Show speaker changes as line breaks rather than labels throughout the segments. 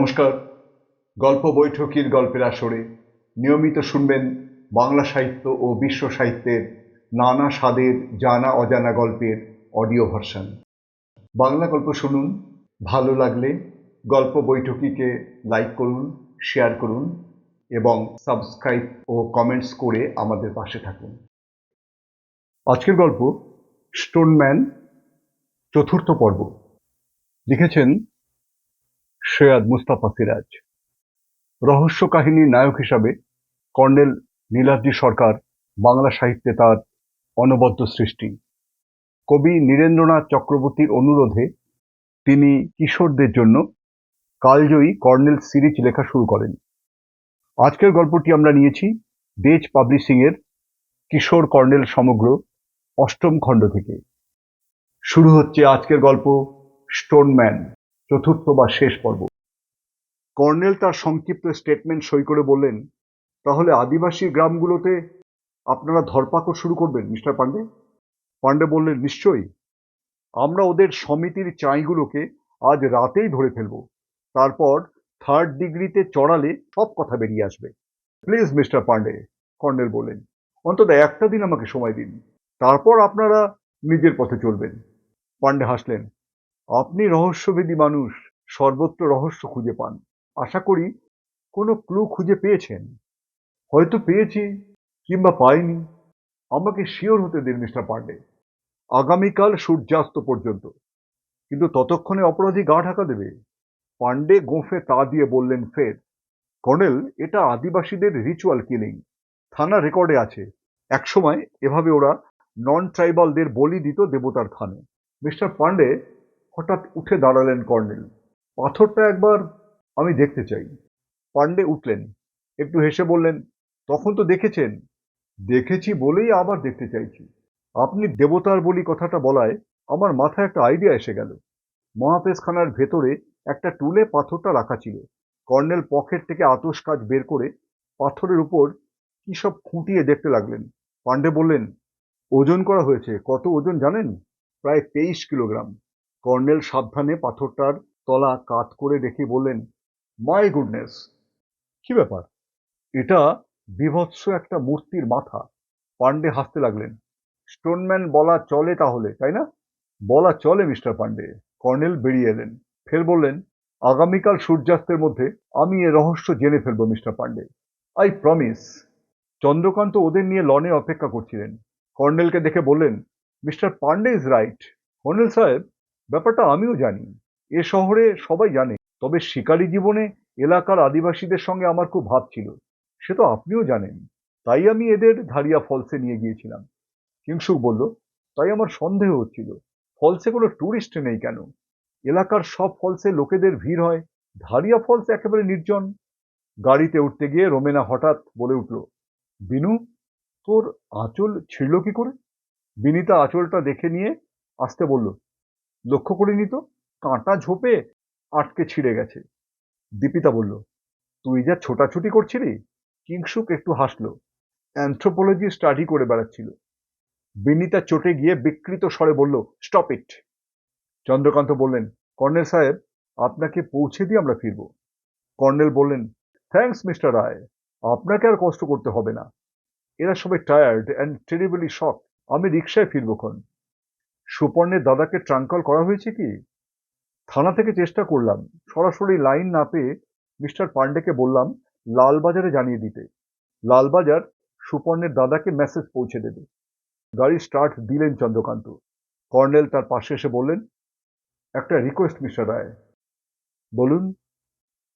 নমস্কার। গল্প বৈঠকির গল্পের আসরে নিয়মিত শুনবেন বাংলা সাহিত্য ও বিশ্ব সাহিত্যের নানা স্বাদের জানা অজানা গল্পের অডিও ভার্সন। বাংলা গল্প শুনুন, ভালো লাগলে গল্প বৈঠকিকে লাইক করুন, শেয়ার করুন এবং সাবস্ক্রাইব ও কমেন্টস করে আমাদের পাশে থাকুন। আজকের গল্প স্টোনম্যান চতুর্থ পর্ব। লিখেছেন সৈয়দ মুস্তাফা সিরাজ। রহস্য কাহিনীর নায়ক হিসাবে কর্নেল নীলাদ্রি সরকার বাংলা সাহিত্যে তার অনবদ্য সৃষ্টি। কবি নীরেন্দ্রনাথ চক্রবর্তীর অনুরোধে তিনি কিশোরদের জন্য কালজয়ী কর্নেল সিরিজ লেখা শুরু করেন। আজকের গল্পটি আমরা নিয়েছি দেজ পাবলিশিংয়ের কিশোর কর্নেল সমগ্র অষ্টম খণ্ড থেকে। শুরু হচ্ছে আজকের গল্প স্টোনম্যান। চতুর্থ বা শেষ পর্ব। কর্নেল তার সংক্ষিপ্ত স্টেটমেন্ট সই করে বললেন, তাহলে আদিবাসী গ্রামগুলোতে আপনারা ধরপাকড় শুরু করবেন, মিস্টার পান্ডে পান্ডে বললেন, নিশ্চয়ই। আমরা ওদের সমিতির চাইগুলোকে আজ রাতেই ধরে ফেলব। তারপর থার্ড ডিগ্রিতে চড়ালে সব কথা বেরিয়ে আসবে। প্লিজ মিস্টার পান্ডে কর্নেল বললেন, অন্তত একটা দিন আমাকে সময় দিন। তারপর আপনারা নিজের পথে চলবেন। পান্ডে হাসলেন আপনি রহস্যভেদী মানুষ, সর্বত্র রহস্য খুঁজে পান। আশা করি কোনো ক্লু খুঁজে পেয়েছেন। হয়তো পেয়েছি, কিংবা পাইনি। আমাকে শিওর হতে দিন মিস্টার পান্ডে আগামীকাল সূর্যাস্ত পর্যন্ত। কিন্তু ততক্ষণে অপরাধী গা ঢাকা দেবে। পান্ডে গোঁফে তা দিয়ে বললেন, ফের, কর্নেল, এটা আদিবাসীদের রিচুয়াল কিলিং থানা রেকর্ডে আছে। একসময় এভাবে ওরা নন ট্রাইবালদের বলি দিত দেবতার থানে। মিস্টার পান্ডে হঠাৎ উঠে দাঁড়ালেন কর্নেল। পাথরটা একবার আমি দেখতে চাই। পান্ডে উঠলেন, একটু হেসে বললেন, তখন তো দেখেছেন? দেখেছি বলেই আবার দেখতে চাইছি। আপনি দেবতার বলি কথাটা বলায় আমার মাথায় একটা আইডিয়া এসে গেল। মহাপেশখানার ভেতরে একটা টুলে পাথরটা রাখা ছিল। কর্নেল পকেট থেকে আতস কাজ বের করে পাথরের উপর কি সব খুঁটিয়ে দেখতে লাগলেন। পান্ডে বললেন, ওজন করা হয়েছে। কত ওজন জানেন? প্রায় তেইশ কিলোগ্রাম। কর্নেল সাবধানে পাথরটার তলা কাত করে রেখে বললেন মাই গুডনেস কি ব্যাপার? এটা বিভৎস একটা মূর্তির মাথা। পান্ডে হাসতে লাগলেন স্টোনম্যান বলা চলে তাহলে তাই না? বলা চলে মিস্টার পান্ডে কর্নেল বেরিয়ে এলেন ফের বললেন আগামীকাল সূর্যাস্তের মধ্যে আমি এ রহস্য জেনে ফেলব mister Pandey I promise Chandrakanta ওদের নিয়ে লনে অপেক্ষা করছিলেন। কর্নেলকে দেখে বললেন mister Pandey is right colonel সাহেব ব্যাপারটা আমিও জানি। এ শহরে সবাই জানে, তবে শিকারী জীবনে এলাকার আদিবাসীদের সঙ্গে আমার খুব ভাব ছিল। সে তো আপনিও জানেন, তাই আমি এদের ধারিয়া ফলসে নিয়ে গিয়েছিলাম। কিংসুক বলল, তাই আমার সন্দেহ হচ্ছিল। ফলসে কোনো ট্যুরিস্ট নেই কেন? এলাকার সব ফলসে লোকেদের ভিড় হয় ধারিয়া ফলস একেবারে নির্জন। গাড়িতে উঠতে গিয়ে রোমেনা হঠাৎ বলে উঠল, বিনু, তোর আঁচল ছিঁড়ল কি করে? বিনিতা আঁচলটা দেখে নিয়ে আসতে বলল লক্ষ্য করে তো কাঁটা ঝোপে আটকে ছিঁড়ে গেছে। দীপিতা বলল, তুই যা ছোটাছুটি করছিলি? কিংসুক একটু হাসলো অ্যান্থ্রোপোলজি স্টাডি করে বেড়াচ্ছিল। বিনিতা চটে গিয়ে বিকৃত স্বরে বলল স্টপ ইট চন্দ্রকান্ত বললেন, কর্নেল সাহেব, আপনাকে পৌঁছে দিয়ে আমরা ফিরব। কর্নেল বললেন থ্যাঙ্কস মিস্টার রায়, আপনাকে আর কষ্ট করতে হবে না। এরা সবাই টায়ার্ড অ্যান্ড টেরিবলি শক আমি রিক্সায় ফিরবো ফিরবক্ষণ সুপর্ণের দাদাকে ট্রাঙ্কল করা হয়েছে কি? থানা থেকে চেষ্টা করলাম। সরাসরি লাইন না পেয়ে মিস্টার পান্ডেকে বললাম, লালবাজারে জানিয়ে দিতে। লালবাজার সুপর্ণের দাদাকে মেসেজ পৌঁছে দেবে। গাড়ি স্টার্ট দিলেন চন্দ্রকান্ত। কর্নেল তার পাশে এসে বললেন, একটা রিকোয়েস্ট মিস্টার রায়। বলুন,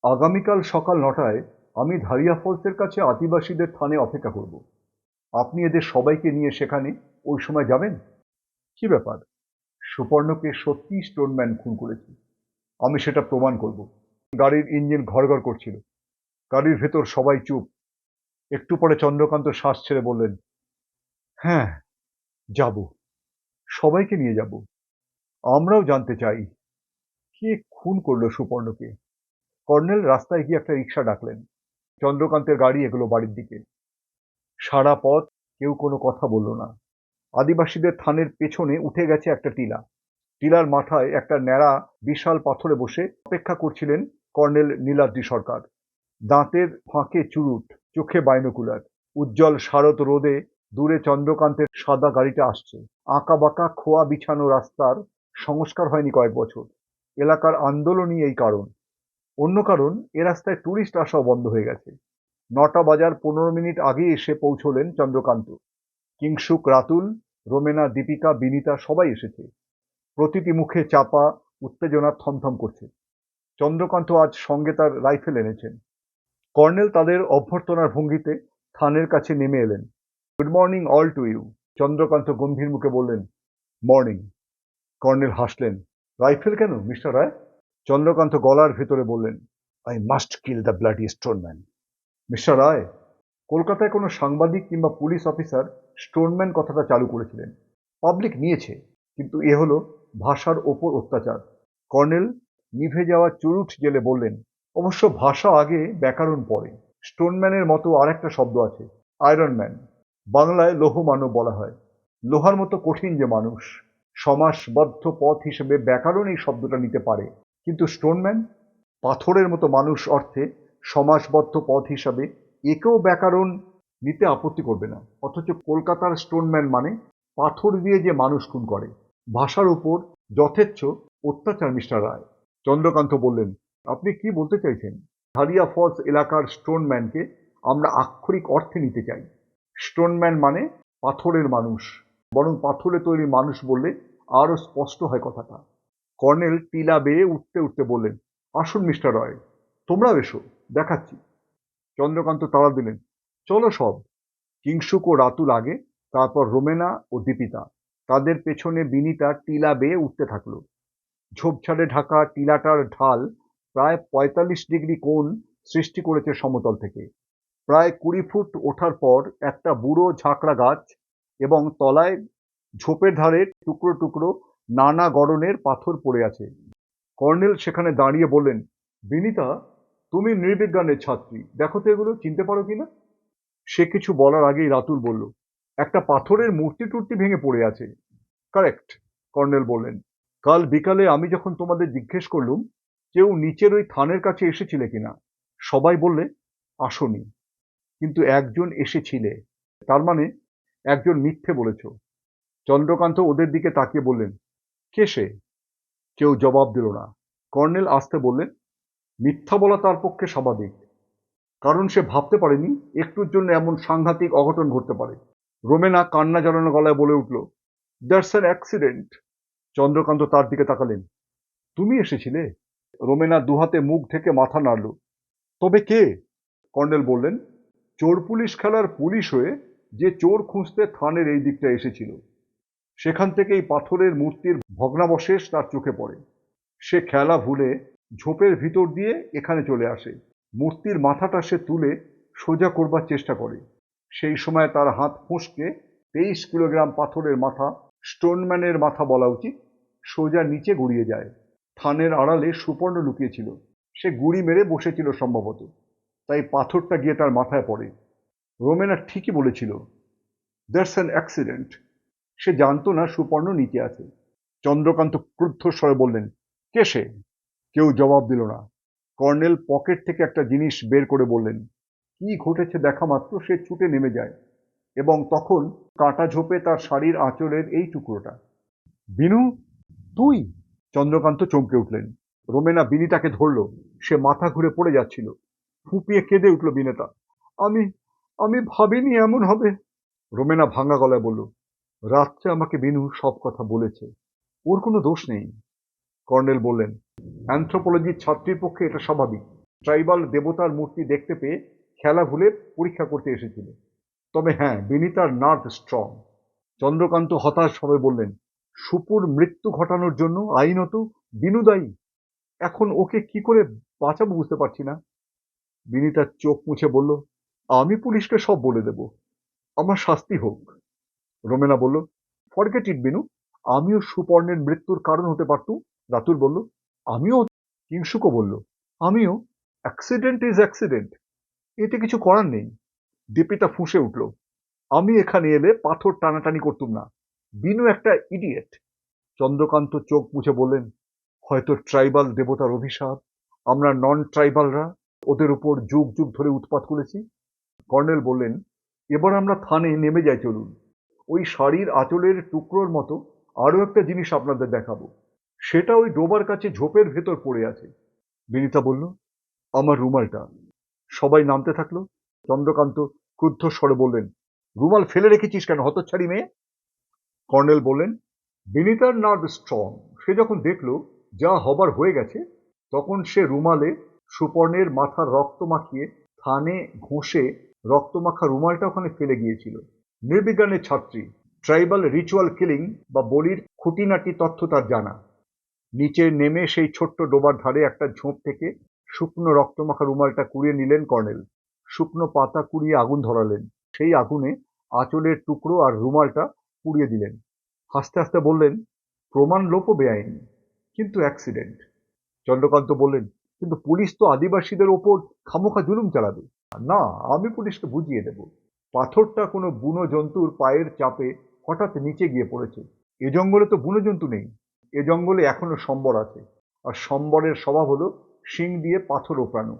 আগামীকাল সকাল নটায় আমি ধারিয়া ফলসের কাছে আদিবাসীদের থানে অপেক্ষা করব। আপনি এদের সবাইকে নিয়ে সেখানে ওই সময় যাবেন? কি ব্যাপার? সুপর্ণকে সত্যি স্টোনম্যান খুন করেছে। আমি সেটা প্রমাণ করব। গাড়ির ইঞ্জিন ঘরঘর করছিল। গাড়ির ভেতর সবাই চুপ। একটু পরে চন্দ্রকান্ত শ্বাস ছেড়ে বললেন হ্যাঁ যাব। সবাইকে নিয়ে যাব। আমরাও জানতে চাই, কে খুন করল সুপর্ণকে? কর্নেল রাস্তায় গিয়ে একটা রিক্সা ডাকলেন। চন্দ্রকান্তের গাড়ি এগুলো বাড়ির দিকে। সারা পথ কেউ কোনো কথা বলল না। আদিবাসীদের থানের পেছনে উঠে গেছে একটা টিলা। টিলার মাথায় একটা ন্যাড়া বিশাল পাথরে বসে অপেক্ষা করছিলেন কর্নেল নীলাদ্রি সরকার। দাঁতের ফাঁকে চুরুট, চোখে বাইনোকুলার, উজ্জ্বল শারদ রোদে দূরে চন্দ্রকান্তের সাদা গাড়িটা আসছে। আঁকা বাঁকা খোয়া বিছানো রাস্তার সংস্কার হয়নি কয়েক বছর। এলাকার আন্দোলনই এই কারণ। অন্য কারণ, এ রাস্তায় টুরিস্ট আসাও বন্ধ হয়ে গেছে। নটা বাজার পনেরো মিনিট আগে এসে পৌঁছলেন চন্দ্রকান্ত। কিংসুক রাতুল রোমেনা, দীপিকা, বিনিতা সবাই এসেছে। প্রতিটি মুখে চাপা, উত্তেজনা থমথম করছে। চন্দ্রকান্ত আজ সঙ্গে তার রাইফেল এনেছেন। কর্নেল তাদের অভ্যর্থনার ভঙ্গিতে থানের কাছে নেমে এলেন। Good morning all to you. Chandrakanta গম্ভীর মুখে বললেন, মর্নিং। কর্নেল হাসলেন, রাইফেল কেন, মিস্টার রায়? চন্দ্রকান্ত গলার ভেতরে বললেন, I must kill the bloody Stoneman. Mister Roy, কলকাতায় কোনো সাংবাদিক কিংবা পুলিশ অফিসার স্টোনম্যান কথাটা চালু করেছিলেন। পাবলিক নিয়েছে, কিন্তু এ হলো ভাষার ওপর অত্যাচার। কর্নেল নিভে যাওয়া চুরুট জেলে বললেন, অবশ্য ভাষা আগে ব্যাকরণ পরে স্টোনম্যানের মতো আরেকটা শব্দ আছে, আয়রন ম্যান। বাংলায় লৌহ মানব বলা হয়। লোহার মতো কঠিন যে মানুষ, সমাসবদ্ধ পথ হিসেবে ব্যাকরণ এই শব্দটা নিতে পারে। কিন্তু স্টোনম্যান, পাথরের মতো মানুষ অর্থে সমাসবদ্ধ পথ হিসাবে একেও ব্যাকরণ নিতে আপত্তি করবে না। অথচ কলকাতার স্টোনম্যান মানে পাথর দিয়ে যে মানুষ খুন করে। ভাষার উপর যথেচ্ছ অত্যাচার, মিস্টার রায়। চন্দ্রকান্ত বললেন, আপনি কি বলতে চাইছেন? হারিয়া ফলস এলাকার স্টোনম্যানকে আমরা আক্ষরিক অর্থে নিতে চাই। স্টোনম্যান মানে পাথরের মানুষ। বরং পাথরে তৈরি মানুষ বললে আরও স্পষ্ট হয় কথাটা। কর্নেল টিলা বেয়ে উঠতে উঠতে বললেন, আসুন, মিস্টার রয়, তোমরাও এসো, দেখাচ্ছি। চন্দ্রকান্ত তাড়া দিলেন চলো সব। কিংসুক ও রাতুল আগে, তারপর রোমেনা ও দীপিতা তাদের পেছনে বিনিতা টিলা বেয়ে উঠতে থাকল। ঝোপঝাড়ে ঢাকা টিলাটার ঢাল প্রায় পঁয়তাল্লিশ ডিগ্রি কোণ সৃষ্টি করেছে সমতল থেকে। প্রায় কুড়ি ফুট ওঠার পর একটা বুড়ো ঝাঁকড়া গাছ এবং তলায় ঝোপের ধারে টুকরো টুকরো নানা গড়নের পাথর পড়ে আছে। কর্নেল সেখানে দাঁড়িয়ে বললেন, বিনিতা, তুমি নৃবিজ্ঞানের ছাত্রী। দেখো তো এগুলো, চিনতে পারো কিনা? সে কিছু বলার আগেই রাতুল বলল, একটা পাথরের মূর্তি টুর্তি ভেঙে পড়ে আছে। কারেক্ট কর্নেল বললেন। কাল বিকালে আমি যখন তোমাদের জিজ্ঞেস করলুম, কেউ নিচের ওই থানের কাছে এসেছিলে কিনা, সবাই বললে, আসনি। কিন্তু একজন এসেছিলে, তার মানে একজন মিথ্যে বলেছ। চন্দ্রকান্ত ওদের দিকে তাকিয়ে বললেন, কে সে? কেউ জবাব দিল না। কর্নেল আসতে বললেন, মিথ্যা বলা তার পক্ষে স্বাভাবিক। কারণ সে ভাবতে পারেনি একটুর জন্য এমন সাংঘাতিক অঘটন ঘটতে পারে। রোমেনা কান্না জড়ানো গলায় বলে উঠল দ্যাটস অ্যান অ্যাক্সিডেন্ট চন্দ্রকান্ত তার দিকে তাকালেন, তুমি এসেছিলে? রোমেনা দুহাতে মুখ থেকে মাথা নাড়ল, তবে কে? কর্নেল বললেন, চোর পুলিশ খেলার পুলিশ হয়ে যে চোর খুঁজতে থানের এই দিকটা এসেছিল। সেখান থেকেই পাথরের মূর্তির ভগ্নাবশেষ তার চোখে পড়ে। সে খেলা ভুলে ঝোপের ভিতর দিয়ে এখানে চলে আসে। মূর্তির মাথাটা সে তুলে সোজা করবার চেষ্টা করে। সেই সময় তার হাত ফুঁসকে তেইশ কিলোগ্রাম পাথরের মাথা, স্টোনম্যানের মাথা বলা উচিত, সোজা নিচে গড়িয়ে যায়। থানের আড়ালে সুপর্ণ লুকিয়েছিল। সে গুড়ি মেরে বসেছিল সম্ভবত। তাই পাথরটা গিয়ে তার মাথায় পড়ে। রোমেনা ঠিকই বলেছিল দ্যাটস অ্যান অ্যাক্সিডেন্ট সে জানতো না সুপর্ণ নিচে আছে। চন্দ্রকান্ত ক্রুদ্ধ স্বরে বললেন, কে সে? কেউ জবাব দিল না। কর্নেল পকেট থেকে একটা জিনিস বের করে বললেন, কি ঘটেছে দেখা মাত্র? সে ছুটে নেমে যায় এবং তখন কাটা ঝোপে তার শাড়ির আঁচলের এই টুকরোটা। বিনু, তুই? চন্দ্রকান্ত চমকে উঠলেন। রোমেনা বিনিতাকে ধরল। সে মাথা ঘুরে পড়ে যাচ্ছিল। ফুপিয়ে কেঁদে উঠল বিনেতা। আমি আমি ভাবিনি এমন হবে। রোমেনা ভাঙা গলায় বলল, রাত্রে আমাকে বিনু সব কথা বলেছে। ওর কোনো দোষ নেই। কর্নেল বললেন অ্যান্থ্রোপোলজির ছাত্রীর পক্ষে এটা স্বাভাবিক ট্রাইবাল দেবতার মূর্তি দেখতে পেয়ে খেলা ভুলে পরীক্ষা করতে এসেছিল। তবে হ্যাঁ বিনিতার নার্ভ স্ট্রং। চন্দ্রকান্ত হতাশভাবে বললেন, সুপুর মৃত্যু ঘটানোর জন্য আইনত বিনু দায়ী এখন ওকে কি করে বাঁচাবো বুঝতে পারছি না। বিনিতার চোখ মুছে বলল, আমি পুলিশকে সব বলে দেব। আমার শাস্তি হোক। রোমেনা বলল ফরগেট ইট বিনু। আমিও সুপর্ণের মৃত্যুর কারণ হতে পারতুম রাতুল বলল আমিও কিংসুকও বলল, আমিও অ্যাক্সিডেন্ট ইজ অ্যাক্সিডেন্ট এতে কিছু করার নেই। দীপিতা ফুঁসে উঠল, আমি এখানে এলে পাথর টানাটানি করতুম না। বিনু একটা ইডিয়েট চন্দ্রকান্ত চোখ মুছে বললেন, হয়তো ট্রাইবাল দেবতার অভিশাপ। আমরা নন ট্রাইবালরা ওদের উপর যুগ যুগ ধরে উৎপাত করেছি। কর্নেল বললেন, এবার আমরা থানে নেমে যাই চলুন। ওই শাড়ির আঁচলের টুকরোর মতো আরও একটা জিনিস আপনাদের দেখাবো। সেটা ওই ডোবার কাছে ঝোপের ভেতর পড়ে আছে। বিনিতা বলল, আমার রুমালটা। সবাই নামতে থাকল। চন্দ্রকান্ত ক্রুদ্ধ স্বরে বললেন, রুমাল ফেলে রেখেছিস কেন, হতচ্ছাড়ি মেয়ে? কর্নেল বললেন, বিনিতার নার্ভ স্ট্রং সে যখন দেখল যা হবার হয়ে গেছে, তখন সে রুমালে সুপর্ণের মাথার রক্ত মাখিয়ে থানে ঘষে রক্তমাখা রুমালটা ওখানে ফেলে গিয়েছিল। নির্বিজ্ঞানের ছাত্রী ট্রাইবাল রিচুয়াল কিলিং বা বলির খুঁটিনাটি তথ্য তার জানা। নিচে নেমে সেই ছোট্ট ডোবার ধারে একটা ঝোপ থেকে শুকনো রক্তমাখা রুমালটা কুড়িয়ে নিলেন কর্নেল। শুকনো পাতা কুড়িয়ে আগুন ধরালেন। সেই আগুনে আঁচলের টুকরো আর রুমালটা পুড়িয়ে দিলেন। হাসতে হাসতে বললেন, প্রমাণ লোপও বেআইনি, কিন্তু অ্যাক্সিডেন্ট। চন্দ্রকান্ত বললেন, কিন্তু পুলিশ তো আদিবাসীদের ওপর খামোখা জুলুম চালাবে। না, আমি পুলিশকে বুঝিয়ে দেব। পাথরটা কোনো বুনো জন্তুর পায়ের চাপে হঠাৎ নিচে গিয়ে পড়েছে। এ জঙ্গলে তো বুনো জন্তু নেই। এ জঙ্গলে এখনও সম্বর আছে। আর সম্বরের স্বভাব হলো শিং দিয়ে পাথর ওপড়ানো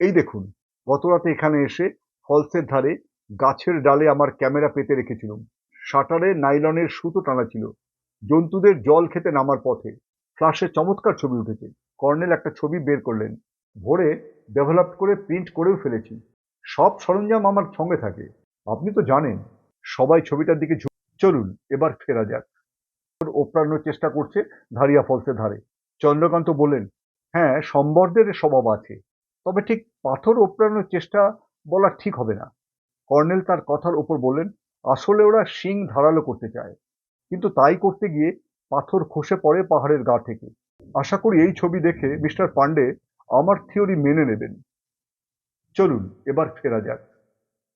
এই দেখুন, গত রাতে এখানে এসে ফলসের ধারে গাছের ডালে আমার ক্যামেরা পেতে রেখেছিলাম। শাটারে নাইলনের সুতো টানা ছিল। জন্তুদের জল খেতে নামার পথে ফ্লাশে চমৎকার ছবি উঠেছে। কর্নেল একটা ছবি বের করলেন। ভোরে ডেভেলপ করে প্রিন্ট করেও ফেলেছি। সব সরঞ্জাম আমার সঙ্গে থাকে। আপনি তো জানেন, সবাই ছবিটার দিকে চলুন, এবার ফেরা যাক। ওপড়ানোর চেষ্টা করছে ধারিয়া ফলসের ধারে। চন্দ্রকান্ত বলেন হ্যাঁ সম্বরদের স্বভাব আছে, তবে ঠিক পাথর ওপড়ানোর চেষ্টা বলা ঠিক হবে না। কর্নেল তার কথার ওপর বললেন, আসলে ওরা শিং ধারালো করতে চায়, কিন্তু তাই করতে গিয়ে পাথর খসে পড়ে পাহাড়ের গা থেকে। আশা করি এই ছবি দেখে মিস্টার পান্ডে আমার থিওরি মেনে নেবেন। চলুন, এবার ফেরা যাক।